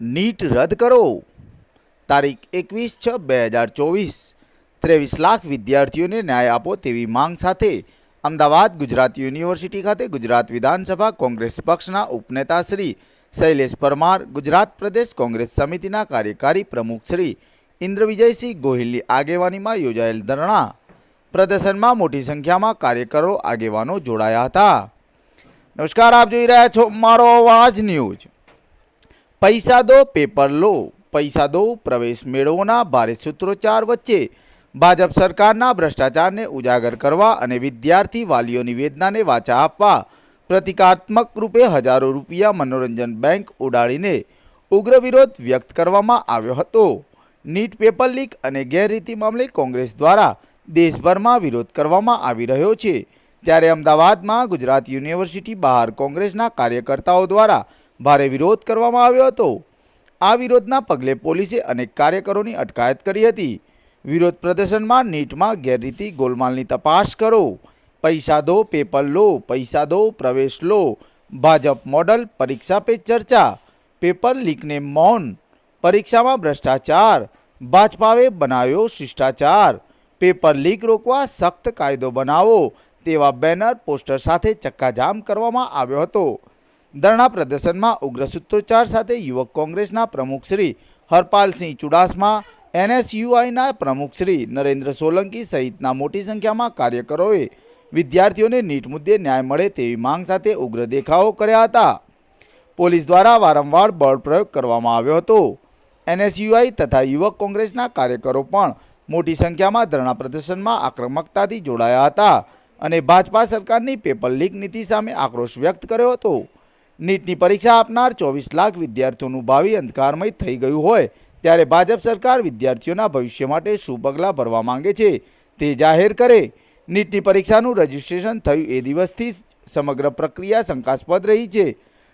NEET રદ કરો. તારીખ એકવીસ છ બે હજાર ચોવીસ. ત્રેવીસ લાખ વિદ્યાર્થીઓને ન્યાય આપો તેવી માંગ સાથે અમદાવાદ ગુજરાત યુનિવર્સિટી ખાતે ગુજરાત વિધાનસભા કોંગ્રેસ પક્ષના ઉપનેતા શ્રી શૈલેષ પરમાર, ગુજરાત પ્રદેશ કોંગ્રેસ સમિતિના કાર્યકારી પ્રમુખ શ્રી ઇન્દ્રવિજયસિંહ ગોહિલની આગેવાનીમાં યોજાયેલ ધરણા. પ્રદર્શનમાં મોટી સંખ્યામાં કાર્યકરો આગેવાનો જોડાયા હતા. નમસ્કાર, આપ જોઈ રહ્યા છો મારો અવાજ ન્યૂઝ. પૈસા દો, પેપર લો. પૈસા દો, પ્રવેશ મેળવોના ભારે સૂત્રોચ્ચાર વચ્ચે. ભાજપ સરકારના ભ્રષ્ટાચારને ઉજાગર કરવા અને વિદ્યાર્થી વાલીઓની વેદનાને વાચા આપવા. પ્રતિકાત્મક રૂપે હજારો રૂપિયા મનોરંજન બેંક ઉડાડીને ઉગ્ર વિરોધ વ્યક્ત કરવામાં આવ્યો હતો. નીટ પેપર લીક અને ગેરરીતિ મામલે કોંગ્રેસ દ્વારા દેશભરમાં વિરોધ કરવામાં આવી રહ્યો છે. ત્યારે અમદાવાદમાં ગુજરાત યુનિવર્સિટી બહાર કોંગ્રેસના કાર્યકર્તાઓ દ્વારા ભારે વિરોધ કરવામાં આવ્યો હતો. આ વિરોધના પગલે પોલીસે અનેક કાર્યકરોની અટકાયત કરી હતી. વિરોધ પ્રદર્શનમાં નીટમાં ગેરરીતિ, ગોલમાલની તપાસ કરો. પૈસા દો, પેપર લો, પૈસા દો, પ્રવેશ લો. ભાજપ મોડલ, પરીક્ષા પે ચર્ચા. પેપર લીકને મૌન. પરીક્ષામાં ભ્રષ્ટાચાર. ભાજપાએ બનાવ્યો શિષ્ટાચાર. પેપર લીક રોકવા સખ્ત કાયદો બનાવો તેવા બેનર પોસ્ટર સાથે ચક્કાજામ કરવામાં આવ્યો હતો. ધરણા પ્રદર્શનમાં ઉગ્ર સૂત્રોચ્ચાર સાથે યુવક કોંગ્રેસના પ્રમુખ શ્રી હરપાલસિંહ ચુડાસમા, એનએસયુઆઈના પ્રમુખ શ્રી નરેન્દ્ર સોલંકી સહિતના મોટી સંખ્યામાં કાર્યકરોએ વિદ્યાર્થીઓને નીટ મુદ્દે ન્યાય મળે તેવી માંગ સાથે ઉગ્ર દેખાવો કર્યા હતા. પોલીસ દ્વારા વારંવાર બળ પ્રયોગ કરવામાં આવ્યો હતો. એનએસયુઆઈ તથા યુવક કોંગ્રેસના કાર્યકરો પણ મોટી સંખ્યામાં ધરણા પ્રદર્શનમાં આક્રમકતાથી જોડાયા હતા અને ભાજપા સરકારની પેપર લીક નીતિ સામે આક્રોશ વ્યક્ત કર્યો હતો. નીટની પરીક્ષા આપનાર ચોવીસ લાખ વિદ્યાર્થીઓનું ભાવિ અંધકારમય થઈ ગયું હોય ત્યારે ભાજપ સરકાર વિદ્યાર્થીઓના ભવિષ્ય માટે શું પગલાં ભરવા માંગે છે તે જાહેર કરે. નીટની પરીક્ષાનું રજિસ્ટ્રેશન થયું એ દિવસથી સમગ્ર પ્રક્રિયા શંકાસ્પદ રહી છે.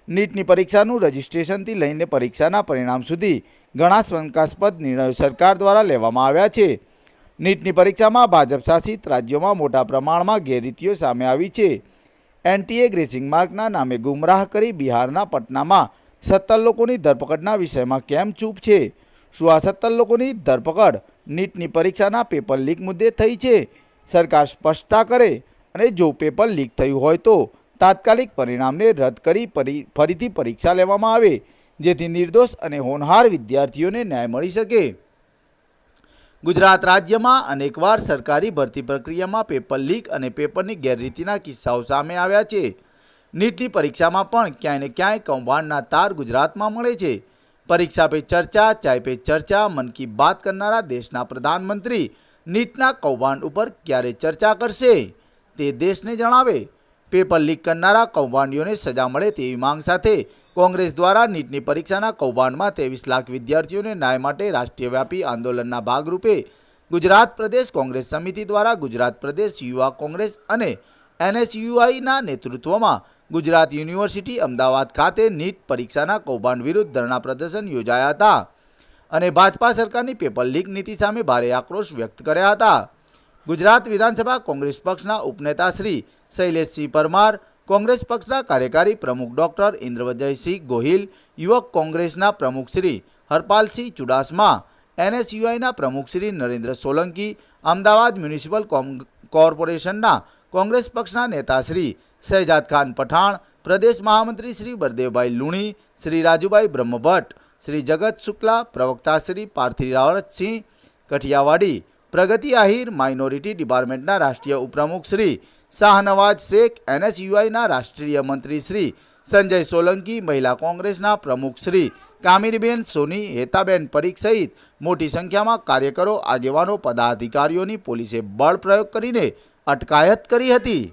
નીટની પરીક્ષાનું રજિસ્ટ્રેશનથી લઈને પરીક્ષાના પરિણામ સુધી ઘણા શંકાસ્પદ નિર્ણયો સરકાર દ્વારા લેવામાં આવ્યા છે. નીટની પરીક્ષામાં ભાજપ શાસિત રાજ્યોમાં મોટા પ્રમાણમાં ગેરરીતિઓ સામે આવી છે. એનટીએ ગ્રેસિંગ માર્કના નામે ગુમરાહ કરી બિહારના પટનામાં સત્તર લોકોની ધરપકડના વિષયમાં કેમ ચૂપ છે? શું આ સત્તર લોકોની ધરપકડ નીટની પરીક્ષાના પેપર લીક મુદ્દે થઈ છે? સરકાર સ્પષ્ટતા કરે અને જો પેપર લીક થયું હોય તો તાત્કાલિક પરિણામને રદ કરી ફરીથી પરીક્ષા લેવામાં આવે, જેથી નિર્દોષ અને હોનહાર વિદ્યાર્થીઓને ન્યાય મળી શકે. ગુજરાત રાજ્યમાં અનેકવાર સરકારી ભરતી પ્રક્રિયામાં પેપર લીક અને પેપરની ગેરરીતિના કિસ્સાઓ સામે આવ્યા છે. નીટની પરીક્ષામાં પણ ક્યાંય ને ક્યાંય કૌભાંડના તાર ગુજરાતમાં મળે છે. પરીક્ષા પે ચર્ચા, ચાય પે ચર્ચા, મન કી બાત કરનારા દેશના પ્રધાનમંત્રી નીટના કૌભાંડ ઉપર ક્યારે ચર્ચા કરશે તે દેશને જણાવે પેપર લીક કરનારા કૌભાંડીઓને સજા મળે તેવી માંગ સાથે કોંગ્રેસ દ્વારા નીટની પરીક્ષાના કૌભાંડમાં ત્રેવીસ લાખ વિદ્યાર્થીઓને ન્યાય માટે રાષ્ટ્રીયવ્યાપી આંદોલનના ભાગરૂપે ગુજરાત પ્રદેશ કોંગ્રેસ સમિતિ દ્વારા ગુજરાત પ્રદેશ યુવા કોંગ્રેસ અને એનએસયુઆઈના નેતૃત્વમાં ગુજરાત યુનિવર્સિટી અમદાવાદ ખાતે નીટ પરીક્ષાના કૌભાંડ વિરુદ્ધ ધરણા પ્રદર્શન યોજાયા હતા અને ભાજપા સરકારની પેપર લીક નીતિ સામે ભારે આક્રોશ વ્યક્ત કર્યા હતા. ગુજરાત વિધાનસભા કોંગ્રેસ પક્ષના ઉપનેતા શ્રી શૈલેષસિંહ પરમાર, કોંગ્રેસ પક્ષના કાર્યકારી પ્રમુખ ડૉક્ટર ઇન્દ્રવજયસિંહ ગોહિલ, યુવક કોંગ્રેસના પ્રમુખ શ્રી હરપાલસિંહ ચુડાસમા, એનએસયુઆઈના પ્રમુખ શ્રી નરેન્દ્ર સોલંકી, અમદાવાદ મ્યુનિસિપલ કોર્પોરેશનના કોંગ્રેસ પક્ષના નેતા શ્રી શહેજાદ ખાન પઠાણ, પ્રદેશ મહામંત્રી શ્રી બળદેવભાઈ લુણી, શ્રી રાજુભાઈ બ્રહ્મભટ્ટ, શ્રી જગત શુક્લા, પ્રવક્તા શ્રી પાર્થિવરાજસિંહ કઠિયાવાડી પ્રગતિ આહિર માઇનોરિટી ડિપાર્ટમેન્ટના રાષ્ટ્રીય ઉપપ્રમુખ શ્રી શાહનવાજ શેખ, એનએસયુઆઈના રાષ્ટ્રીય મંત્રી શ્રી સંજય સોલંકી, મહિલા કોંગ્રેસના પ્રમુખ શ્રી કામિનીબેન સોની, હેતાબેન પરીખ સહિત મોટી સંખ્યામાં કાર્યકરો, આગેવાનો, પદાધિકારીઓની પોલીસે બળ પ્રયોગ કરીને અટકાયત કરી હતી.